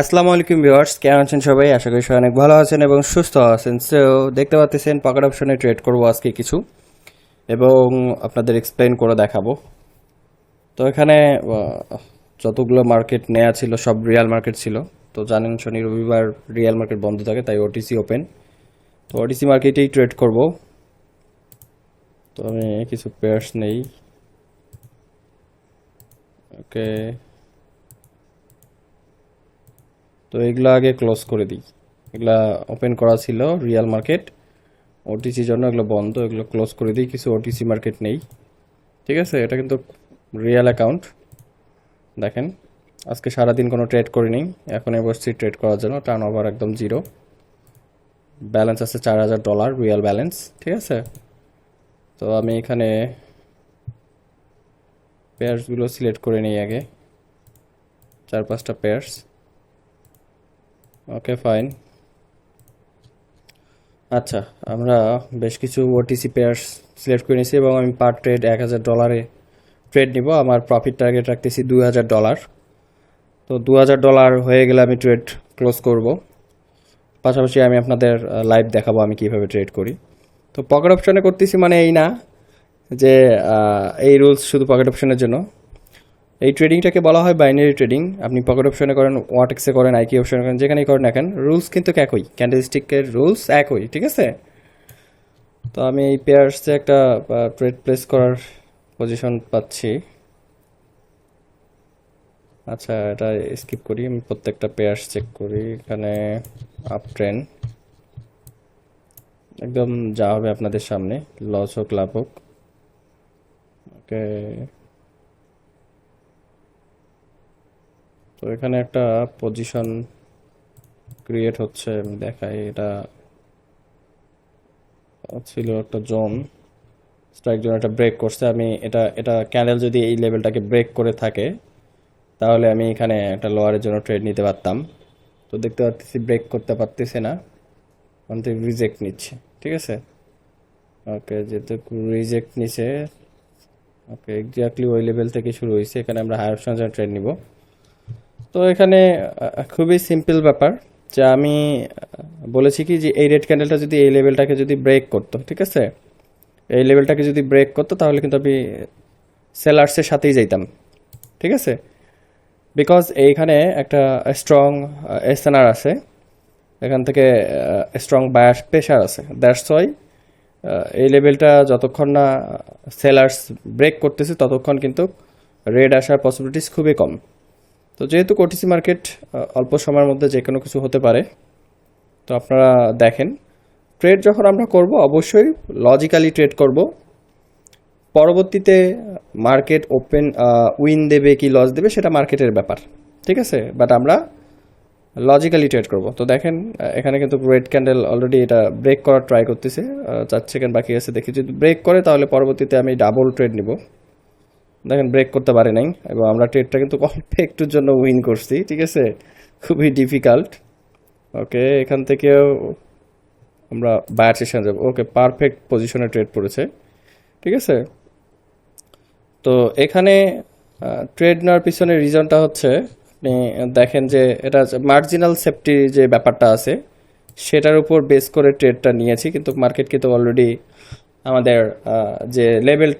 আসসালামু আলাইকুম ভিউয়ার্স, কেমন আছেন সবাই? আশা করি সবাই অনেক ভালো আছেন এবং সুস্থ আছেন। সো দেখতে পাচ্ছেন পকেট অপশনে ট্রেড করব আজকে কিছু এবং আপনাদের এক্সপ্লেন করে দেখাবো। তো এখানে যতগুলো মার্কেট নেওয়া ছিল, সব রিয়াল মার্কেট ছিল। তো জানেন, শনি, রবিবার রিয়াল মার্কেট বন্ধ থাকে, তাই ওটিসি ওপেন তো ওটিসি মার্কেটেই ট্রেড করব। তো আমি কিছু পেয়ার্স নেই। ওকে তো এগুলো আগে ক্লোজ করে দিই। এগুলা ওপেন করা ছিল রিয়াল মার্কেট। ওটিসির জন্য এগুলো বন্ধ, এগুলো ক্লোজ করে দিই, কিছু ওটিসি মার্কেট নেই। ঠিক আছে? এটা কিন্তু রিয়েল অ্যাকাউন্ট। দেখেন, আজকে সারাদিন কোনো ট্রেড করিনি, এখন বসছি ট্রেড করার জন্য টার্ন ওভার একদম জিরো। ব্যালেন্স আছে চার হাজার ডলার, রিয়েল ব্যালেন্স, ঠিক আছে? তো আমি এখানে পেয়ার্সগুলো সিলেক্ট করে নিই আগে। চার পাঁচটা পেয়ার্স ওকে ফাইন আচ্ছা আমরা বেশ কিছু ওটিসি পেয়ার্স সিলেক্ট করে নিয়েছি এবং আমি পার ট্রেড এক হাজার ডলারে ট্রেড নিব। আমার প্রফিট টার্গেট রাখতেছি দুই হাজার ডলার তো দু হাজার ডলার হয়ে গেলে আমি ট্রেড ক্লোজ করব। পাশাপাশি আমি আপনাদের লাইভ দেখাবো আমি কীভাবে ট্রেড করি। তো পকেট অপশনে করতেছি মানে এই না যে এই রুলস শুধু পকেট অপশনের জন্য। এই ট্রেডিংটাকে বলা হয় বাইনারি ট্রেডিং আপনি পকেট অপশনে করেন ওয়াটেক্সে করেন আইকি অপশনে করেন, যেখানেই করেন এখন রুলস কিন্তু একই। ক্যান্ডেলস্টিকের রুলস একই, ঠিক আছে? তো আমি এই পেয়ার্সে একটা ট্রেড প্লেস করার পজিশন পাচ্ছি। আচ্ছা এটা স্কিপ করি, আমি প্রত্যেকটা পেয়ার্স চেক করি, এখানে আপ ট্রেন একদম যা হবে আপনাদের সামনে লস হোক, লাভ হোক। ওকে তো এখানে একটা পজিশন ক্রিয়েট হচ্ছে, আমি দেখাই, এটা ছিল একটা জোন স্ট্রাইক জোন একটা ব্রেক করছে, আমি এটা এটা ক্যান্ডেল যদি এই লেভেলটাকে ব্রেক করে থাকে, তাহলে আমি এখানে একটা লোয়ারের জন্য ট্রেড নিতে পারতাম। তো দেখতে পাচ্ছি ব্রেক করতে পারতেছে না ওখান থেকে রিজেক্ট নিচ্ছে, ঠিক আছে? ওকে যেহেতু রিজেক্ট নিছে ওকে এক্স্যাক্টলি ওই লেভেল থেকে শুরু হয়েছে, এখানে আমরা হায়ার অপশন ট্রেড নিব। তো এখানে খুবই সিম্পল ব্যাপার যে আমি বলেছি কি যে এই রেড ক্যান্ডেলটা যদি এই লেভেলটাকে যদি ব্রেক করতো, ঠিক আছে? এই লেভেলটাকে যদি ব্রেক করতো, তাহলে কিন্তু আমি সেলার্সের সাথেই যাইতাম, ঠিক আছে? বিকজ এইখানে একটা স্ট্রং এসএনআর আছে, এখান থেকে স্ট্রং বায়াস প্রেশার আছে। দ্যাটস ওয়াই এই লেভেলটা যতক্ষণ না সেলার্স ব্রেক করতেছে, ততক্ষণ কিন্তু রেড আসার পসিবিলিটিস খুবই কম। তো যেহেতু কোটিসি মার্কেট অল্প সময়ের মধ্যে যে কোনো কিছু হতে পারে, তো আপনারা দেখেন। ট্রেড যখন আমরা করব, অবশ্যই লজিক্যালি ট্রেড করব। পরবর্তীতে মার্কেট ওপেন উইন দেবে কি লস দেবে, সেটা মার্কেটের ব্যাপার, ঠিক আছে? বাট আমরা লজিক্যালি ট্রেড করব। তো দেখেন এখানে কিন্তু রেড ক্যান্ডেল অলরেডি এটা ব্রেক করার ট্রাই করতেছে। চার সেকেন্ড বাকি আছে, দেখি যদি ব্রেক করে, তাহলে পরবর্তীতে আমি ডাবল ট্রেড নিব। দেখেন ব্রেক করতে পারে নাই, এবং আমরা ট্রেডটা কিন্তু অল্প একটুর জন্য উইন করছি, ঠিক আছে? খুবই ডিফিকাল্ট ওকে এখান থেকেও আমরা বায়ার সেশন যাব। ওকে পারফেক্ট পজিশনে ট্রেড পড়েছে, ঠিক আছে? তো এখানে ট্রেড নেওয়ার পিছনে রিজনটা হচ্ছে, আপনি দেখেন যে এটা মার্জিনাল সেফটি যে ব্যাপারটা আছে, সেটার উপর বেস করে ট্রেডটা নিয়েছি, কিন্তু মার্কেট কিন্তু অলরেডি আমাদের যে লেভেল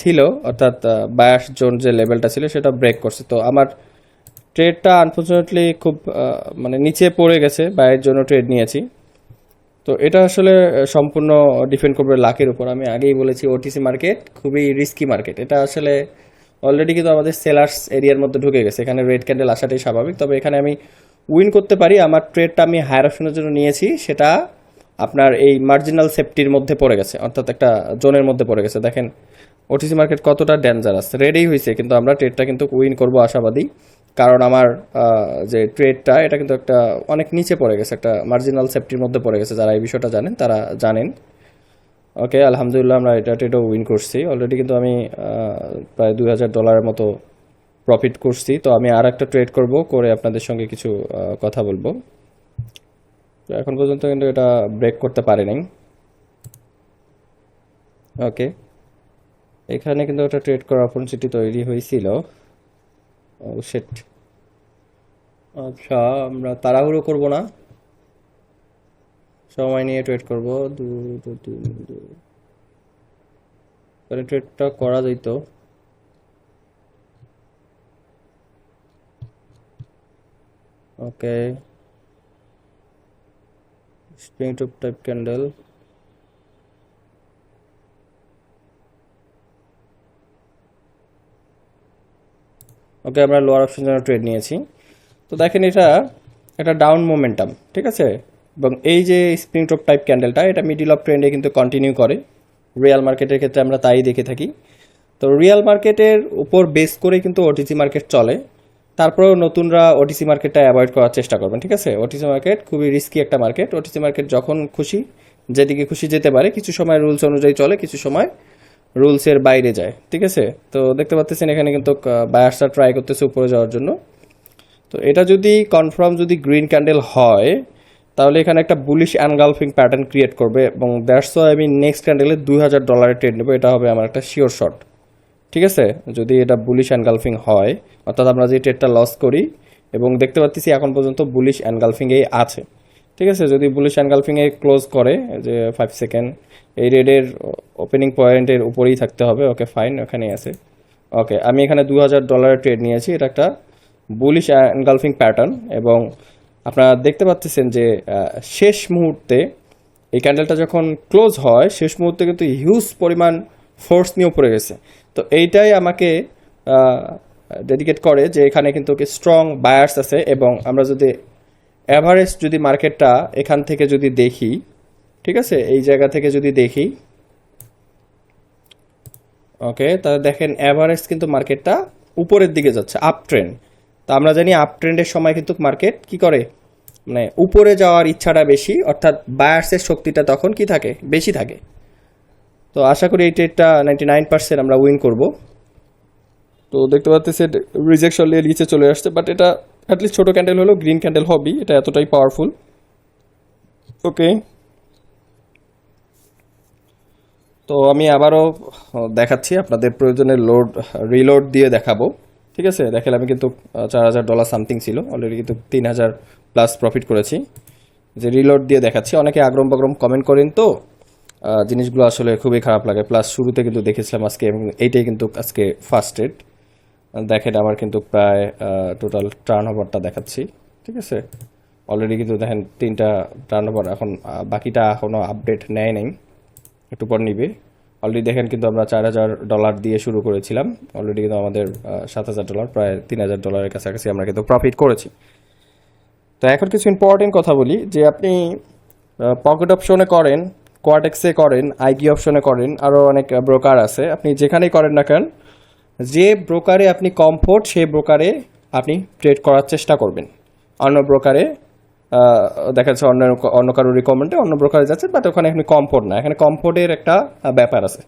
ছিল, অর্থাৎ বায়াস জোন যে লেভেলটা ছিল, সেটা ব্রেক করছে। তো আমার ট্রেডটা আনফর্চুনেটলি খুব মানে নিচে পড়ে গেছে বায়ের জন্য ট্রেড নিয়েছি। তো এটা আসলে সম্পূর্ণ ডিপেন্ড করবে লাকের উপর। আমি আগেই বলেছি ওটিসি মার্কেট খুবই রিস্কি মার্কেট এটা আসলে অলরেডি কিন্তু আমাদের সেলার্স এরিয়ার মধ্যে ঢুকে গেছে। এখানে রেড ক্যান্ডেল আসাটাই স্বাভাবিক। তবে এখানে আমি উইন করতে পারি। আমার ট্রেডটা আমি হায়ার অপশনের জন্য নিয়েছি। সেটা আপনার এই মার্জিনাল সেফটির মধ্যে পড়ে গেছে, অর্থাৎ একটা জোনের মধ্যে পড়ে গেছে। দেখেন ওটিসি মার্কেট কতটা ডেঞ্জারাস রেডি হয়েছে, কিন্তু আমরা ট্রেডটা কিন্তু উইন করব আশাবাদী। কারণ আমার যে ট্রেডটা এটা কিন্তু একটা অনেক নিচে পড়ে গেছে, একটা মার্জিনাল সেফটির মধ্যে পড়ে গেছে। যারা এই বিষয়টা জানেন, তারা জানেন। ওকে আলহামদুলিল্লাহ আমরা এটা ট্রেডও উইন করছি। অলরেডি কিন্তু আমি প্রায় দুই হাজার ডলারের মতো প্রফিট করছি। তো আমি আর একটা ট্রেড করব, করে আপনাদের সঙ্গে কিছু কথা বলব। তো এখন পর্যন্ত কিন্তু এটা ব্রেক করতে পারে নাই। ওকে এখানে কিন্তু একটা ট্রেড করার অপরচুনিটি তৈরি হয়েছিল। ও সেট আচ্ছা আমরা তাড়াহুড়ো করব না। সময় নিয়ে ট্রেড করব। দু দু তিন দু তাহলে ট্রেডটা করা যেত okay spring top type candle okay আমরা লোয়ার অপশন জন্য ট্রেড নিয়েছি। তো দেখেন এটা একটা ডাউন মোমেন্টাম ঠিক আছে? এবং এই যে স্প্রিং টপ টাইপ ক্যান্ডেলটা এটা মিডিল অফ ট্রেন্ডে কিন্তু কন্টিনিউ করে। রিয়াল মার্কেটের ক্ষেত্রে আমরা তাই দেখে থাকি। তো রিয়াল মার্কেটের উপর বেস করে কিন্তু ওটিসি মার্কেট চলে। তারপরেও নতুনরা ওটিসি মার্কেটটা অ্যাভয়েড করার চেষ্টা করবেন, ঠিক আছে? ওটিসি মার্কেট খুবই রিস্কি একটা মার্কেট ওটিসি মার্কেট যখন খুশি, যেদিকে খুশি যেতে পারে, কিছু সময় রুলস অনুযায়ী চলে, কিছু সময় রুলসের বাইরে যায়, ঠিক আছে? তো দেখতে পাচ্ছেন এখানে কিন্তু বায়ার্সরা ট্রাই করতেছে উপরে যাওয়ার জন্য। তো এটা যদি কনফার্ম যদি গ্রিন ক্যান্ডেল হয়, তাহলে এখানে একটা বুলিশ অ্যানগালফিং প্যাটার্ন ক্রিয়েট করবে এবং দ্যাটস আমি নেক্সট ক্যান্ডেলে দুই হাজার ডলারের ট্রেড নেব, এটা হবে আমার একটা শিওর শট ঠিক আছে? যদি এটা বুলিশ অ্যানগালফিং হয়, অর্থাৎ আমরা যে ট্রেডটা লস করি, এবং দেখতে পাচ্ছি এখন পর্যন্ত বুলিশ অ্যানগালফিংয়েই আছে। ঠিক আছে? যদি বুলিশ অ্যানগালফিংয়ে ক্লোজ করে যে ফাইভ সেকেন্ড এই রেডের ওপেনিং পয়েন্টের উপরেই থাকতে হবে। ওকে ফাইন ওখানেই আছে। ওকে আমি এখানে দু হাজার ডলারের ট্রেড নিয়েছি। এটা একটা বুলিশ এনগালফিং প্যাটার্ন এবং আপনারা দেখতে পাচ্ছেন যে শেষ মুহূর্তে এই ক্যান্ডেলটা যখন ক্লোজ হয়, শেষ মুহূর্তে কিন্তু হিউজ পরিমাণ ফোর্স নিয়ে পড়ে গেছে। তো এইটাই আমাকে ডেডিকেট করে যে এখানে কিন্তু স্ট্রং বায়ার্স আছে এবং আমরা যদি অ্যাভারেজ যদি মার্কেটটা এখান থেকে যদি দেখি, ঠিক আছে? এই জায়গা থেকে যদি দেখি ওকে তাহলে দেখেন অ্যাভারেজ কিন্তু মার্কেটটা উপরের দিকে যাচ্ছে আপ ট্রেন্ড তো আমরা জানি আপ ট্রেন্ডের সময় কিন্তু মার্কেট কি করে? মানে উপরে যাওয়ার ইচ্ছাটা বেশি, অর্থাৎ বায়ার্সের শক্তিটা তখন কি থাকে? বেশি থাকে। তো আশা করি এই ট্রেডটা নাইনটি নাইন পার্সেন্ট আমরা উইন করব। তো দেখতে পাচ্ছি রিজেকশন নিয়ে নিচে চলে আসছে বাট এটা অ্যাটলিস্ট ছোটো ক্যান্ডেল হলো গ্রিন ক্যান্ডেল হবি এটা এতটাই পাওয়ারফুল ওকে তো আমি আবারও দেখাচ্ছি আপনাদের প্রয়োজনে লোড রিলোড দিয়ে দেখাবো। ঠিক আছে? দেখেন, আমি কিন্তু চার হাজার ডলার সামথিং ছিল অলরেডি কিন্তু তিন হাজার প্লাস প্রফিট করেছি। যে রিলোড দিয়ে দেখাচ্ছি, অনেকে আগ্রম বাগ্রম কমেন্ট করেন তো। জিনিসগুলো আসলে খুবই খারাপ লাগে। প্লাস শুরুতে কিন্তু দেখেছিলাম আজকে এবং এইটাই কিন্তু আজকে ফার্স্ট এড দেখেন আমার কিন্তু প্রায় টোটাল টার্ন ওভারটা দেখাচ্ছি, ঠিক আছে? অলরেডি কিন্তু দেখেন তিনটা টার্ন ওভার এখন বাকিটা এখনও আপডেট নেয় নাই। একটু পর নিবে। অলরেডি দেখেন কিন্তু আমরা চার হাজার ডলার দিয়ে শুরু করেছিলাম। অলরেডি কিন্তু আমাদের সাত হাজার ডলার প্রায় তিন হাজার ডলারের কাছাকাছি আমরা কিন্তু প্রফিট করেছি। তো এখন কিছু ইম্পর্টেন্ট কথা বলি, যে আপনি পকেট অপশনে করেন কোয়াটেক্সে করেন আইকি অপশনে করেন আরও অনেক ব্রোকার আছে। আপনি যেখানেই করেন না কেন, যে ব্রোকারে আপনি কমফোর্ট সেই ব্রোকারে আপনি ট্রেড করার চেষ্টা করবেন। অন্য ব্রোকারে দেখা যাচ্ছে অন্য অন্য কারও রিকমেন্ডে অন্য ব্রোকারে যাচ্ছে বাট ওখানে এখানে কমফোর্ট না। এখানে কমফোর্টের একটা ব্যাপার আছে।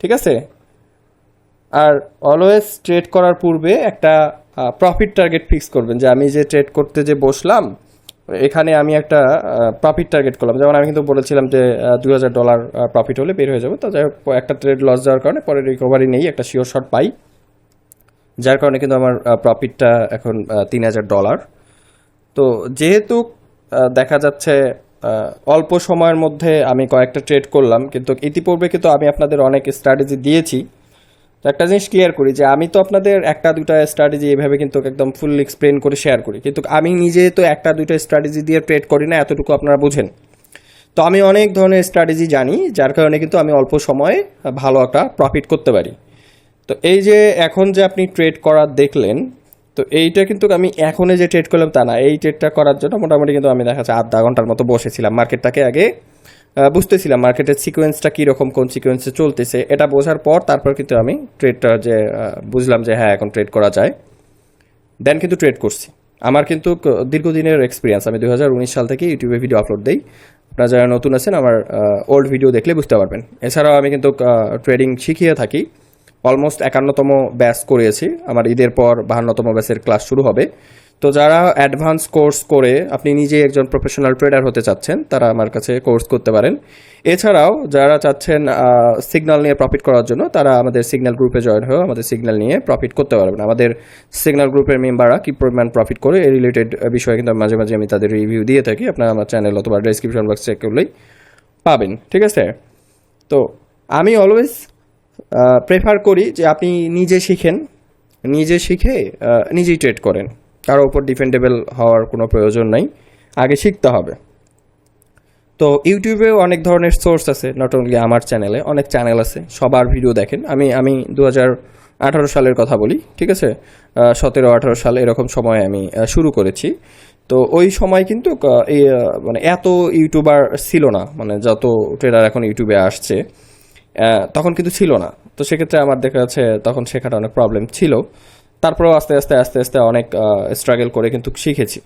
ঠিক আছে? আর অলওয়েজ ট্রেড করার পূর্বে একটা প্রফিট টার্গেট ফিক্স করবেন। যে আমি যে ট্রেড করতে যে বসলাম এখানে আমি একটা প্রফিট টার্গেট করলাম। যেমন আমি কিন্তু বলেছিলাম যে দুই হাজার ডলার প্রফিট হলে বের হয়ে যাব। তো যাই একটা ট্রেড লস যাওয়ার কারণে পরে রিকভারি নেই, একটা শিওর শট পাই। যার কারণে কিন্তু আমার প্রফিটটা এখন তিন হাজার ডলার তো যেহেতু দেখা যাচ্ছে অল্প সময়ের মধ্যে আমি কয়েকটা ট্রেড করলাম, কিন্তু ইতিপূর্বে কিন্তু আমি আপনাদের অনেক স্ট্র্যাটেজি দিয়েছি। তো একটা জিনিস ক্লিয়ার করি যে আমি তো আপনাদের একটা দুটা স্ট্র্যাটেজি এভাবে কিন্তু একদম ফুল এক্সপ্লেন করে শেয়ার করি। কিন্তু আমি নিজে তো একটা দুটো স্ট্র্যাটেজি দিয়ে ট্রেড করি না, এতটুকু আপনারা বুঝেন। তো আমি অনেক ধরনের স্ট্র্যাটেজি জানি, যার কারণে কিন্তু আমি অল্প সময়ে ভালো একটা প্রফিট করতে পারি। তো এই যে এখন যে আপনি ট্রেড করা দেখলেন, তো এইটা কিন্তু আমি এখনই যে ট্রেড করলাম তা না, এই ট্রেডটা করার জন্য মোটামুটি কিন্তু আমি দেখা যাচ্ছে আধা ঘণ্টার মতো বসেছিলাম। মার্কেটটাকে আগে বুঝতেছিলাম মার্কেটের সিকোয়েন্সটা কীরকম, কোন সিকোয়েন্সে চলতেছে, এটা বোঝার পর তারপর কিন্তু আমি ট্রেডটা যে বুঝলাম যে হ্যাঁ এখন ট্রেড করা যায়। দেন কিন্তু ট্রেড করছি। আমার কিন্তু দীর্ঘদিনের এক্সপিরিয়েন্স আমি দু হাজার উনিশ সাল থেকে ইউটিউবে ভিডিও আপলোড দিই। আপনারা যারা নতুন আছেন, আমার ওল্ড ভিডিও দেখলে বুঝতে পারবেন। এছাড়াও আমি কিন্তু ট্রেডিং শিখিয়ে থাকি। অলমোস্ট একান্নতম ব্যাচ করিয়েছি আমার ঈদের পর বাহান্নতম ব্যাচের ক্লাস শুরু হবে। তো যারা অ্যাডভান্স কোর্স করে আপনি নিজে একজন প্রফেশনাল ট্রেডার হতে চাচ্ছেন, তারা আমার কাছে কোর্স করতে পারেন। এছাড়াও যারা চাচ্ছেন সিগন্যাল নিয়ে প্রফিট করার জন্য, তারা আমাদের সিগন্যাল গ্রুপে জয়েন হয়ে আমাদের সিগন্যাল নিয়ে প্রফিট করতে পারবেন। আমাদের সিগন্যাল গ্রুপের মেম্বাররা কী পরিমাণ প্রফিট করে, এই রিলেটেড বিষয়ে কিন্তু মাঝে মাঝে আমি তাদের রিভিউ দিয়ে থাকি। আপনারা আমার চ্যানেল অথবা ডেসক্রিপশন বক্স চেক করলেই পাবেন, ঠিক আছে? তো আমি অলওয়েজ প্রেফার করি যে আপনি নিজে শিখেন, নিজে শিখে নিজেই ট্রেড করেন। কারও উপর ডিপেন্ডেবল হওয়ার কোনো প্রয়োজন নাই। আগে শিখতে হবে। তো ইউটিউবেও অনেক ধরনের সোর্স আছে নট অনলি আমার চ্যানেলে অনেক চ্যানেল আছে, সবার ভিডিও দেখেন। আমি আমি দু আঠারো সালের কথা বলি, ঠিক আছে? সতেরো, আঠারো সাল এরকম সময় আমি শুরু করেছি। তো ওই সময় কিন্তু মানে এত ইউটিউবার ছিল না মানে যত ট্রেডার এখন ইউটিউবে আসছে তখন কিন্তু ছিল না। তো সেক্ষেত্রে আমার দেখা যাচ্ছে তখন শেখাটা অনেক প্রবলেম ছিল। তারপরেও আস্তে আস্তে আস্তে আস্তে অনেক স্ট্রাগল করে কিন্তু শিখেছি।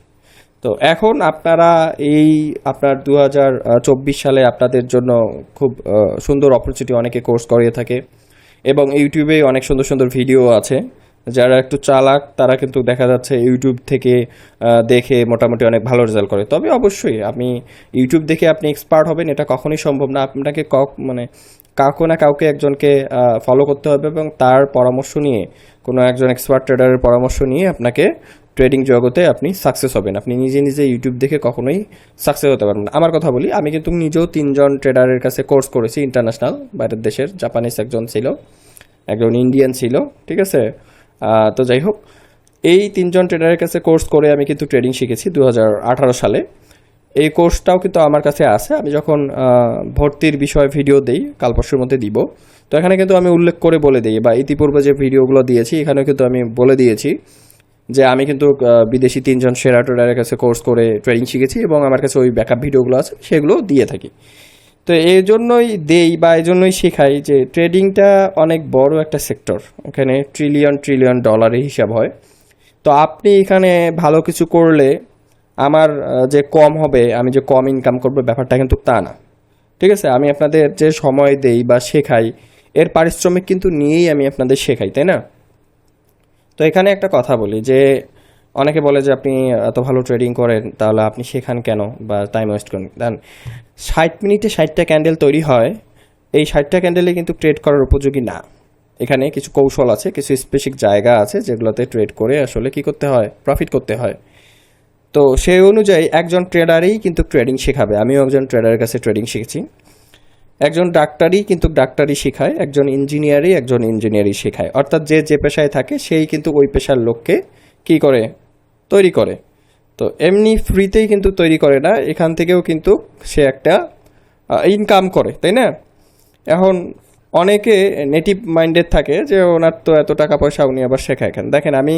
তো এখন আপনারা এই আপনার দু সালে আপনাদের জন্য খুব সুন্দর অপরচুনিটি অনেকে কোর্স করিয়ে থাকে এবং ইউটিউবে অনেক সুন্দর সুন্দর ভিডিও আছে। যারা একটু চালাক, তারা কিন্তু দেখা যাচ্ছে ইউটিউব থেকে দেখে মোটামুটি অনেক ভালো রেজাল্ট করে। তবে অবশ্যই, আপনি ইউটিউব দেখে আপনি এক্সপার্ট হবেন, এটা কখনোই সম্ভব না। আপনাকে কক মানে কাউকে না কাউকে একজনকে ফলো করতে হবে এবং তার পরামর্শ নিয়ে, কোনো একজন এক্সপার্ট ট্রেডারের পরামর্শ নিয়ে আপনাকে ট্রেডিং জগতে আপনি সাকসেস হবেন। আপনি নিজে নিজে ইউটিউব দেখে কখনোই সাকসেস হতে পারবেন আমার কথা বলি, আমি কিন্তু নিজেও তিনজন ট্রেডারের কাছে কোর্স করেছি ইন্টারন্যাশনাল বাইরের দেশের। জাপানিজ একজন ছিল, একজন ইন্ডিয়ান ছিল, ঠিক আছে? তো যাই হোক, এই তিনজন ট্রেডারের কাছে কোর্স করে আমি কিন্তু ট্রেডিং শিখেছি দু হাজার আঠারো সালে। এই কোর্সটাও কিন্তু আমার কাছে আছে। আমি যখন ভর্তির বিষয়ে ভিডিও দেই কাল পরশুর মধ্যে দিব। তো এখানে কিন্তু আমি উল্লেখ করে বলে দিই বা ইতিপূর্বে যে ভিডিওগুলো দিয়েছি, এখানেও কিন্তু আমি বলে দিয়েছি যে আমি কিন্তু বিদেশি তিনজন সেরা ট্রেডারের কাছে কোর্স করে ট্রেনিং শিখেছি এবং আমার কাছে ওই ব্যাকআপ ভিডিওগুলো আছে সেগুলো দিয়ে থাকি। তো এই জন্যই দেই বা এই জন্যই শেখাই যে ট্রেডিংটা অনেক বড় একটা সেক্টর এখানে ট্রিলিয়ন ট্রিলিয়ন ডলারের হিসাব হয়। তো আপনি এখানে ভালো কিছু করলে আমার যে কম হবে, আমি যে কম ইনকাম করব ব্যাপারটা কিন্তু তা না। ঠিক আছে? আমি আপনাদের যে সময় দেই বা শেখাই, এর পারিশ্রমিক কিন্তু নিয়েই আমি আপনাদের শেখাই, তাই না? তো এখানে একটা কথা বলি যে, অনেকে বলে যে আপনি এত ভালো ট্রেডিং করেন, তাহলে আপনি শেখান কেন বা টাইম ওয়েস্ট করেন? দেন, ষাট মিনিটে ষাটটা ক্যান্ডেল তৈরি হয়, এই ষাটটা ক্যান্ডেলে কিন্তু ট্রেড করার উপযোগী না। এখানে কিছু কৌশল আছে, কিছু স্পেসিফিক জায়গা আছে যেগুলোতে ট্রেড করে আসলে কি করতে হয়? প্রফিট করতে হয়। তো সেই অনুযায়ী একজন ট্রেডারই কিন্তু ট্রেডিং শেখাবে। আমিও একজন ট্রেডারের কাছে ট্রেডিং শিখেছি। একজন ডাক্তারই কিন্তু ডাক্তারই শেখায়, একজন ইঞ্জিনিয়ারই একজন ইঞ্জিনিয়ারই শেখায়। অর্থাৎ যে যে পেশায় থাকে, সেই কিন্তু ওই পেশার লোককে কি করে? তৈরি করে। তো এমনি ফ্রিতেই কিন্তু তৈরি করে না, এখান থেকেও কিন্তু সে একটা ইনকাম করে, তাই না? এখন অনেকে নেটিভ মাইন্ডেড থাকে যে, ওনার তো এত টাকা পয়সা উনি আবার শেখায় এখান দেখেন, আমি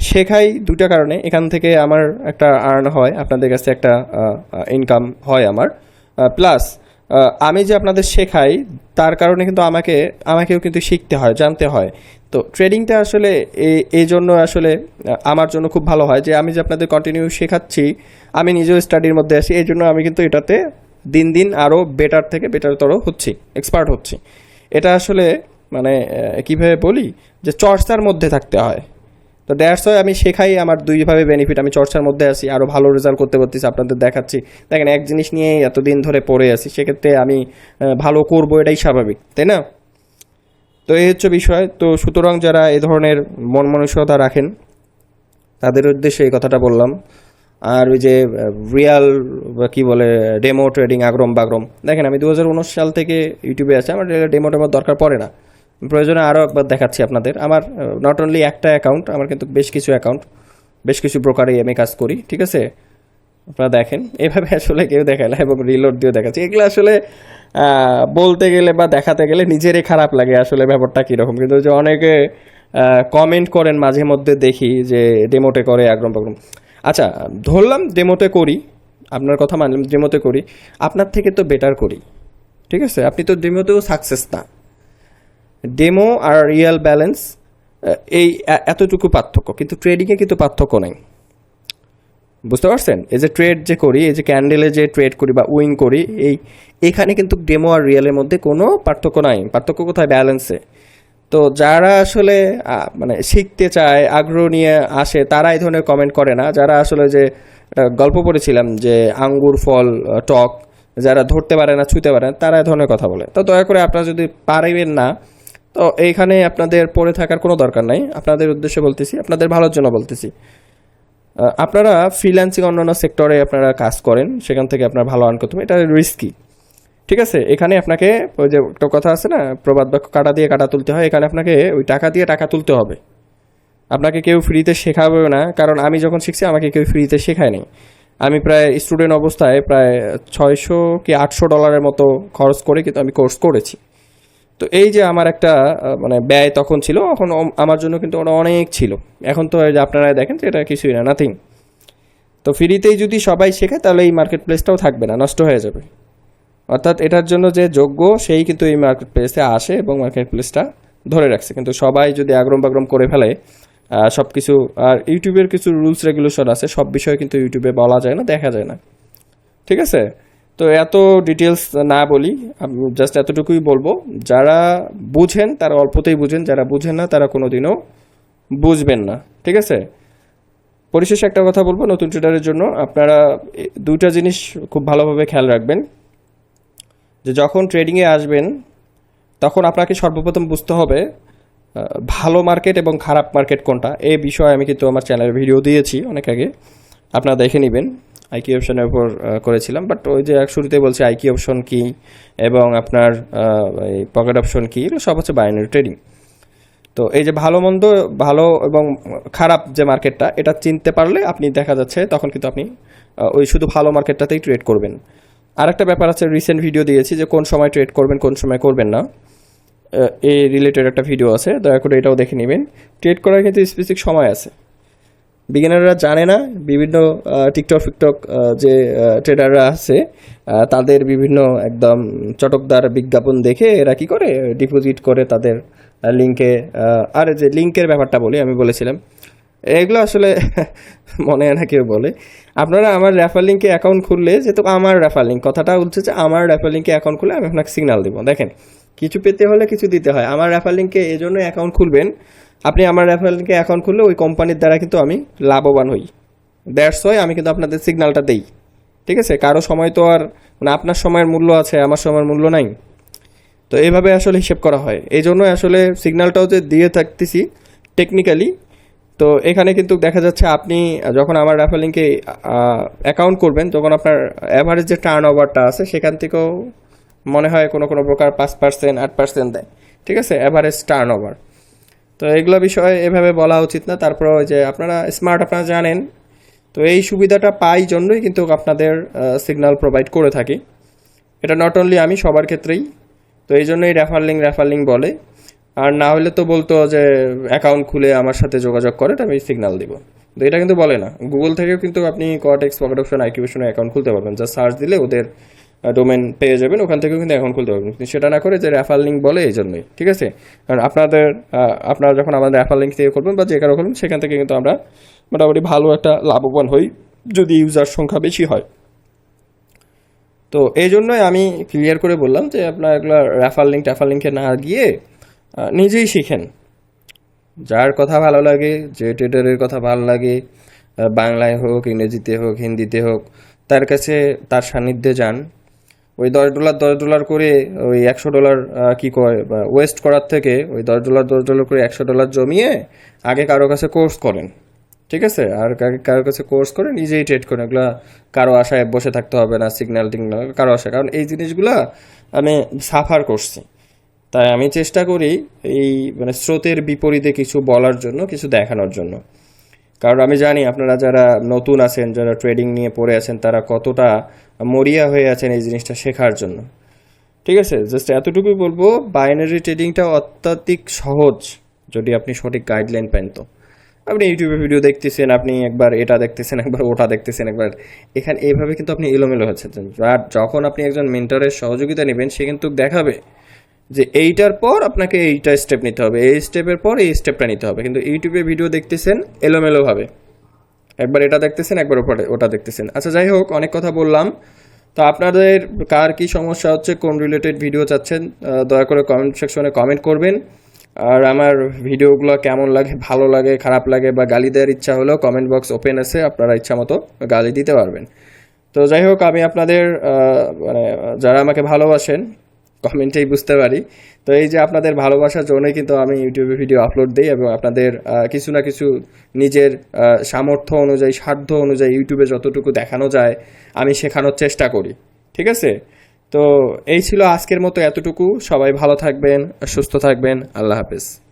শেখাই দুটা কারণে। এখান থেকে আমার একটা আর্ন হয়, আপনাদের কাছে একটা ইনকাম হয় আমার। প্লাস আমি যে আপনাদের শেখাই, তার কারণে কিন্তু আমাকে, আমাকেও কিন্তু শিখতে হয়, জানতে হয়। তো ট্রেডিংটা আসলে এই- জন্য আসলে আমার জন্য খুব ভালো হয় যে আমি যে আপনাদের কন্টিনিউ শেখাচ্ছি, আমি নিজেও স্টাডির মধ্যে আছি, এই জন্য আমি কিন্তু এটাতে দিন দিন আরও বেটার থেকে বেটারতর হচ্ছি এক্সপার্ট হচ্ছি। এটা আসলে মানে কীভাবে বলি? যে চর্চার মধ্যে থাকতে হয়। তো দ্যাটস হয় আমি শেখাই আমার দুইভাবে বেনিফিট আমি চর্চার মধ্যে আছি আরও ভালো রেজাল্ট করতে করতেছি আপনাদের দেখাচ্ছি। দেখেন, এক জিনিস নিয়েই এতদিন ধরে পড়ে আছি, সেক্ষেত্রে আমি ভালো করব এটাই স্বাভাবিক, তাই না? তো এই হচ্ছে বিষয়। তো সুতরাং যারা এ ধরনের মন মানসিকতা রাখেন, তাদের উদ্দেশ্যে এই কথাটা বললাম। আর ওই যে রিয়াল কি বলে ডেমো ট্রেডিং আগ্রম বাগ্রম দেখেন, আমি দু হাজার উনিশ সাল থেকে ইউটিউবে আছি, আমার ডেমো টেমোর দরকার পড়ে না। প্রয়োজনে আরও একবার দেখাচ্ছি আপনাদের। আমার নট অনলি একটা অ্যাকাউন্ট আমার কিন্তু বেশ কিছু অ্যাকাউন্ট বেশ কিছু ব্রোকারে আমি কাজ করি, ঠিক আছে? আপনারা দেখেন। এভাবে আসলে কেউ দেখায় না এবং রিলোড দিয়ে দেখাচ্ছে। এগুলো আসলে বলতে গেলে বা দেখাতে গেলে নিজেরই খারাপ লাগে আসলে ব্যাপারটা কীরকম। কিন্তু যে অনেকে কমেন্ট করেন, মাঝে মধ্যে দেখি যে ডেমোটে করে আগ্রম পাগ্রম আচ্ছা ধরলাম ডেমোতে করি, আপনার কথা মানলাম ডেমোতে করি, আপনার থেকে তো বেটার করি, ঠিক আছে? আপনি তো ডেমোতেও সাকসেস না। ডেমো আর রিয়েল ব্যালেন্স এই এতটুকু পার্থক্য, কিন্তু ট্রেডিংয়ে কিন্তু পার্থক্য নেই। বুঝতে পারছেন? এই যে ট্রেড যে করি, এই যে ক্যান্ডেলে যে ট্রেড করি বা উইং করি, এই, এখানে কিন্তু ডেমো আর রিয়েলের মধ্যে কোনো পার্থক্য নাই। পার্থক্য কোথায়? ব্যালেন্সে তো যারা আসলে মানে শিখতে চায়, আগ্রহ নিয়ে আসে, তারা এই ধরনের কমেন্ট করে না। যারা আসলে যে গল্প পড়েছিলাম যে আঙ্গুর, ফল টক, যারা ধরতে পারে না, ছুঁতে পারে না, তারা এই ধরনের কথা বলে। তো দয়া করে আপনারা যদি পারবেন না তো এইখানে আপনাদের পড়ে থাকার কোনো দরকার নাই। আপনাদের উদ্দেশ্যে বলতেছি, আপনাদের ভালোর জন্য বলতেছি। আপনারা ফ্রিল্যান্সিং অন্যান্য সেক্টরে আপনারা কাজ করেন, সেখান থেকে আপনার ভালো আর্ন করতে হবে। এটা রিস্কি ঠিক আছে? এখানে আপনাকে ওই যে একটা কথা আছে না, প্রবাদ বাক্য, কাটা দিয়ে কাটা তুলতে হয়। এখানে আপনাকে ওই টাকা দিয়ে টাকা তুলতে হবে। আপনাকে কেউ ফ্রিতে শেখাবেও না, কারণ আমি যখন শিখছি, আমাকে কেউ ফ্রিতে শেখায়নি আমি প্রায় স্টুডেন্ট অবস্থায় প্রায় ছয়শো কি আটশো ডলারের মতো খরচ করে কিন্তু আমি কোর্স করেছি। তো এই যে আমার একটা মানে ব্যয় তখন ছিল, এখন আমার জন্য কিন্তু ওটা অনেক ছিল। এখন তো আপনারা দেখেন যে এটা কিছুই না নাথিং তো ফ্রিতেই যদি সবাই শেখে তাহলে এই মার্কেট প্লেসটাও থাকবে না, নষ্ট হয়ে যাবে। অর্থাৎ এটার জন্য যে যোগ্য, সেই কিন্তু এই মার্কেট প্লেসে আসে এবং মার্কেট প্লেসটা ধরে রাখছে। কিন্তু সবাই যদি আগ্রম বাগ্রম করে ফেলে সব কিছু আর ইউটিউবের কিছু রুলস রেগুলেশন আছে, সব বিষয়ে কিন্তু ইউটিউবে বলা যায় না, দেখা যায় না। ঠিক আছে? তো এত ডিটেলস না বলি জাস্ট এতটুকুই বলব, যারা বুঝেন তারা অল্পতেই বুঝেন, যারা বুঝেন না তারা কোনোদিনও বুঝবেন না, ঠিক আছে? পরিশেষে একটা কথা বলব, নতুন ট্রেডারের জন্য, আপনারা দুইটা জিনিস খুব ভালোভাবে খেয়াল রাখবেন, যে যখন ট্রেডিংয়ে আসবেন, তখন আপনাকে সর্বপ্রথম বুঝতে হবে ভালো মার্কেট এবং খারাপ মার্কেট কোনটা এই বিষয়ে আমি কিন্তু আমার চ্যানেলে ভিডিও দিয়েছি অনেক আগে, আপনারা দেখে নেবেন। আইকি অপশনের উপর করেছিলাম বাট ওই যে শুরুতে বলছি আইকি অপশন কি এবং আপনার এই পকেট অপশন কি, এগুলো সব হচ্ছে বাইনারি ট্রেডিং তো এই যে ভালো মন্দ, ভালো এবং খারাপ যে মার্কেটটা, এটা চিনতে পারলে আপনি দেখা যাচ্ছে তখন কিন্তু আপনি ওই শুধু ভালো মার্কেটটাতেই ট্রেড করবেন। আর একটা ব্যাপার আছে রিসেন্ট ভিডিও দিয়েছি যে কোন সময় ট্রেড করবেন, কোন সময় করবেন না। এই রিলেটেড একটা ভিডিও আছে, দয়া করে এটাও দেখে নেবেন। ট্রেড করার কিন্তু স্পেসিফিক সময় আছে। বিগিনাররা জানে না, বিভিন্ন টিকটক, ফিকটক যে ট্রেডাররা আছে তাদের বিভিন্ন একদম চটকদার বিজ্ঞাপন দেখে এরা কি করে? ডিপোজিট করে তাদের লিঙ্কে আর যে লিঙ্কের ব্যাপারটা বলি, আমি বলেছিলাম। এগুলো আসলে মনে হয় না কেউ বলে। আপনারা আমার রেফার লিঙ্কে অ্যাকাউন্ট খুললে, যেহেতু আমার রেফার লিঙ্ক কথাটা হচ্ছে যে আমার রেফার লিঙ্কে অ্যাকাউন্ট খুলে আমি আপনাকে সিগনাল দেবো। দেখেন, কিছু পেতে হলে কিছু দিতে হয়। আমার রেফার লিঙ্কে এই জন্য অ্যাকাউন্ট খুলবেন আপনি আমার রেফার লিঙ্কে অ্যাকাউন্ট খুললে ওই কোম্পানির দ্বারা কিন্তু আমি লাভবান হই। দ্যাটস ওয়াই আমি কিন্তু আপনাদের সিগনালটা দেই। ঠিক আছে? কারও সময় তো আর মানে আপনার সময়ের মূল্য আছে, আমার সময়ের মূল্য নাই। তো এইভাবে আসলে হিসেব করা হয়। এই জন্য আসলে সিগন্যালটাও যে দিয়ে থাকতেছি টেকনিক্যালি তো এখানে কিন্তু দেখা যাচ্ছে আপনি যখন আমার রেফার লিঙ্কে অ্যাকাউন্ট করবেন, তখন আপনার অ্যাভারেজ যে টার্ন ওভারটা আছে, সেখান থেকেও মনে হয় কোনো কোনো প্রকার পাঁচ পার্সেন্ট আট পার্সেন্ট দেয়। ঠিক আছে? অ্যাভারেজ টার্ন ওভার তো এগুলো বিষয়ে এভাবে বলা উচিত না। তারপর ওই যে আপনারা স্মার্ট আপনারা জানেন। তো এই সুবিধাটা পাই জন্যই কিন্তু আপনাদের সিগন্যাল প্রোভাইড করে থাকি। এটা নট অনলি আমি, সবার ক্ষেত্রেই। তো এই জন্যই রেফার লিঙ্ক রেফার লিঙ্ক বলে। আর না হলে তো বলতো যে অ্যাকাউন্ট খুলে আমার সাথে যোগাযোগ করে, আমি সিগন্যাল দিব। তো এটা কিন্তু বলে না। গুগল থেকেও কিন্তু আপনি কটেক্স পকেট অপশন আইকিউশনে অ্যাকাউন্ট খুলতে পারবেন। যা সার্চ দিলে ওদের ডোমেন পেয়ে যাবেন, ওখান থেকেও কিন্তু অ্যাকাউন্ট খুলতে পারবেন। কিন্তু সেটা না করে যে রেফার লিঙ্ক বলে এই জন্যই, ঠিক আছে? কারণ আপনাদের আপনারা যখন আমাদের রেফার লিঙ্ক থেকে করবেন বা যে কারও করবেন সেখান থেকে কিন্তু আমরা মোটামুটি ভালো একটা লাভবান হই, যদি ইউজার সংখ্যা বেশি হয়। তো এই জন্যই আমি ক্লিয়ার করে বললাম যে আপনার এগুলো রেফার লিঙ্ক ট্যাফার লিঙ্কে না গিয়ে নিজেই শিখেন। যার কথা ভালো লাগে, যে ট্রেডারের কথা ভালো লাগে বাংলায় হোক, ইংরেজিতে হোক, হিন্দিতে হোক, তার কাছে তার সান্নিধ্যে যান। ওই দশ ডলার দশ ডলার করে ওই একশো ডলার কি কয় ওয়েস্ট করার থেকে ওই দশ ডলার দশ ডলার করে একশো ডলার জমিয়ে আগে কারও কাছে কোর্স করেন। ঠিক আছে? আর কারোর কাছে কোর্স করে নিজেই ট্রেড করেন। এগুলো কারও আশায় বসে থাকতে হবে না সিগন্যাল টিগন্যাল কারও আশায়। কারণ এই জিনিসগুলা আমি সাফার করছি। তাই আমি চেষ্টা করি এই মানে স্রোতের বিপরীতে কিছু বলার জন্য, কিছু দেখানোর জন্য। কারণ আমি জানি আপনারা যারা নতুন আছেন, যারা ট্রেডিং নিয়ে পড়ে আছেন, তারা কতটা মরিয়া হয়ে আছেন এই জিনিসটা শেখার জন্য। ঠিক আছে? জাস্ট এতটুকুই বলব বাইনারি ট্রেডিংটা অত্যাধিক সহজ যদি আপনি সঠিক গাইডলাইন পেন তো। আপনি ইউটিউবে ভিডিও দেখতেছেন, আপনি একবার এটা দেখতেছেন, একবার ওটা দেখতেছেন, একবার এখানে এইভাবে কিন্তু আপনি এলোমেলো হচ্ছেন। আর যখন আপনি একজন মেন্টরের সহযোগিতা নেবেন, সে কিন্তু দেখাবে। যে এইটার পর আপনাকে এইটা স্টেপ নিতে হবে। এই স্টেপের পর এই স্টেপটা নিতে হবে। কিন্তু ইউটিউবে ভিডিও দেখতেছেন এলোমেলোভাবে। একবার এটা দেখতেছেন, একবার ওটা দেখতেছেন। আচ্ছা যাই হোক, অনেক কথা বললাম। তো আপনাদের কার কি সমস্যা হচ্ছে, কোন রিলেটেড ভিডিও চাচ্ছেন দয়া করে কমেন্ট সেকশনে কমেন্ট করবেন। আর আমার ভিডিওগুলো কেমন লাগে, ভালো লাগে, খারাপ লাগে বা গালি দেওয়ার ইচ্ছা হলেও কমেন্ট বক্স ওপেন আছে, আপনারা ইচ্ছা মতো গালি দিতে পারবেন। তো যাই হোক, আমি আপনাদের মানে যারা আমাকে ভালোবাসেন কমেন্টেই বুঝতে পারি। তো এই যে আপনাদের ভালোবাসার জন্যই কিন্তু আমি ইউটিউবে ভিডিও আপলোড দিই এবং আপনাদের কিছু না কিছু নিজের সামর্থ্য অনুযায়ী, সাধ্য অনুযায়ী ইউটিউবে যতটুকু দেখানো যায়, আমি শেখানোর চেষ্টা করি। ঠিক আছে? তো এই ছিল আজকের মতো এতটুকু। সবাই ভালো থাকবেন, সুস্থ থাকবেন। আল্লাহ হাফেজ।